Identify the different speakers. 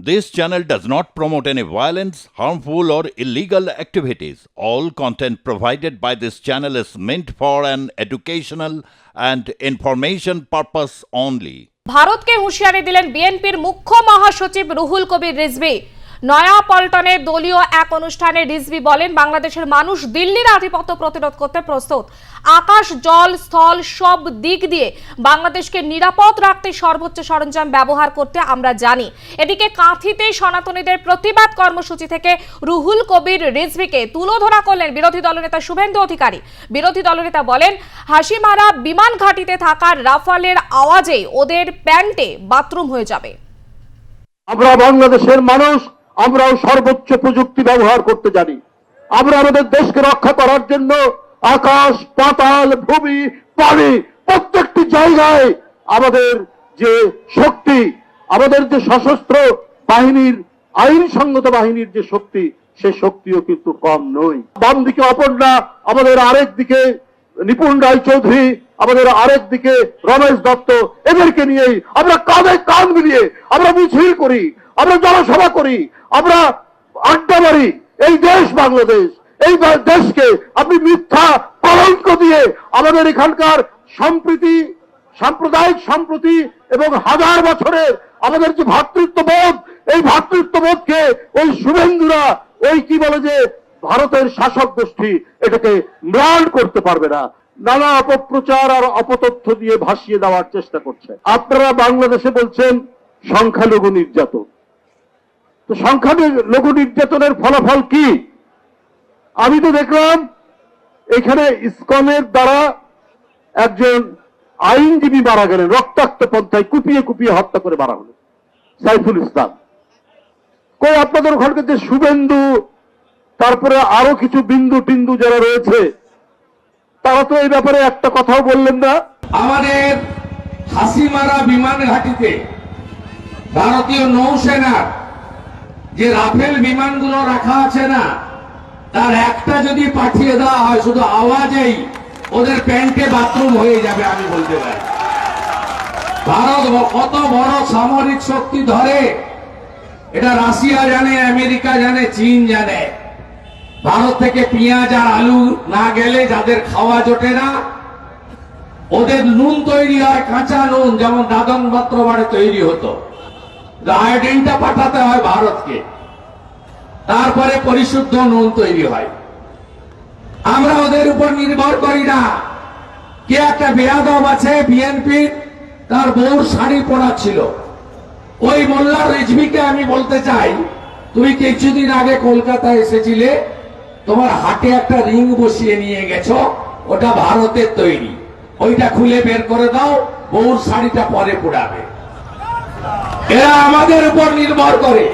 Speaker 1: This channel does not promote any violence, harmful, or illegal activities. All content provided by this channel is meant for an educational and information purpose only.
Speaker 2: ভারতকে হুঁশিয়ারি দিলেন বিএনপির মুখ্য মহাসচিব রুহুল কবির রিজভি নয়া পল্টনে দলীয় এক অনুষ্ঠানে রিজভি বলেন, বাংলাদেশের মানুষ দিল্লির আধিপত্য প্রতিরোধ করতে প্রস্তুত। আকাশ, জল, স্থল সব দিক দিয়ে বাংলাদেশকে নিরাপদ রাখতে সর্বোচ্চ সরঞ্জাম ব্যবহার করতে আমরা জানি। এদিকে কাঁথিতে সনাতনীদের প্রতিবাদ কর্মসূচি থেকে রুহুল কবির রিজভিকে তুলোধরা করলেন বিরোধী দলনেতা শুভেন্দু অধিকারী। বিরোধী দলনেতা বলেন, হাসিমারা বিমান ঘাঁটিতে থাকা রাফালের আওয়াজে ওদের প্যান্টে বাথরুম হয়ে যাবে।
Speaker 3: আমরা বাংলাদেশের মানুষ আমরাও সর্বোচ্চ প্রযুক্তি ব্যবহার করতে জানি। আমরা আমাদের দেশকে রক্ষা করার জন্য আকাশ, পাতাল, ভূমি, পানি প্রত্যেকটি জায়গায় আমাদের যে শক্তি, আমাদের যে সশস্ত্র বাহিনীর আইনসঙ্গত বাহিনীর যে শক্তি, সে শক্তিও কিন্তু কম নয়। বাম দিকে অপর্ণা আমাদের আরেক দিকে নিপুণ রায় চৌধুরী, আমাদের আরেক দিকে রমেশ দত্ত, এদেরকে নিয়েই আমরা কাঁধে কান মিলিয়ে আমরা মিছিল করি, আমরা জনসভা করি, আমরা আড্ডা মারি। এই দেশ বাংলাদেশ, এই দেশকে আপনি মিথ্যা কলঙ্ক দিয়ে আমাদের এখানকার সম্প্রীতি, সাম্প্রদায়িক সম্প্রতি এবং হাজার বছরের আমাদের যে ভ্রাতৃত্ববোধ এই ভ্রাতৃত্ববোধকে ওই শুভেন্দুরা, ওই কি বলে যে ভারতের শাসক গোষ্ঠী এটাকে ম্লান করতে পারবে না। নানা অপপ্রচার আর অপতথ্য দিয়ে ভাসিয়ে দেওয়ার চেষ্টা করছে। আপনারা বাংলাদেশে বলছেন সংখ্যালঘু নির্যাতন। তো সংখ্যালঘু নির্যাতনের ফলাফল কি? আমি তো দেখলাম এখানে ইসকনের দ্বারা একজন আইনজীবী মারা গেলেন, রক্তাক্ত পন্থায় কুপিয়ে কুপিয়ে হত্যা করে মারা হলো সাইফুল ইসলাম। কই আপনাদের ওখানকার যে শুভেন্দু তারপরে আরও কিছু বিন্দু টিন্দু যারা রয়েছে, তারা তো এই ব্যাপারে একটা কথাও বললেন না।
Speaker 4: আমাদের হাসিমারা বিমান ঘাটিতে ভারতীয় নৌসেনার যে রাফেল বিমানগুলো রাখা আছে না, তার একটা যদি পাঠিয়ে দেওয়া হয়, শুধু আওয়াজেই ওদের প্যান্টে বাথরুম হয়ে যাবে আমি বলতে পারি। ভারত কত বড় সামরিক শক্তি ধরে, এটা রাশিয়া জানে, আমেরিকা জানে, চীন জানে। ভারত থেকে পেঁয়াজ আর আলু না গেলে যাদের খাওয়া জোটে না, ওদের নুন তৈরি হয়, কাঁচা নুন, যেমন দাদন পাত্র বাড়ে তৈরি হতো। আয়োডিনটা পাঠাতে হয় ভারতকে। তারপরে পরিশুদ্ধ নুন তৈরি হয়। আমরা ওদের উপর নির্ভর করি না। কে একটা বেয়াদব আছে, বিএনপি, তার বউর শাড়ি পরা ছিল। ওই মোল্লা রেজভিকে আমি বলতে চাই, তুমি কিছুদিন আগে কলকাতায় এসেছিলে তোমার হাটে একটা রিং বসিয়ে নিয়ে গেছো, ওটা ভারতের তৈরি। ওইটা খুলে বের করে দাও, বউর শাড়িটা পরে পোড়াবে। এরা আমাদের উপর নির্ভর করে।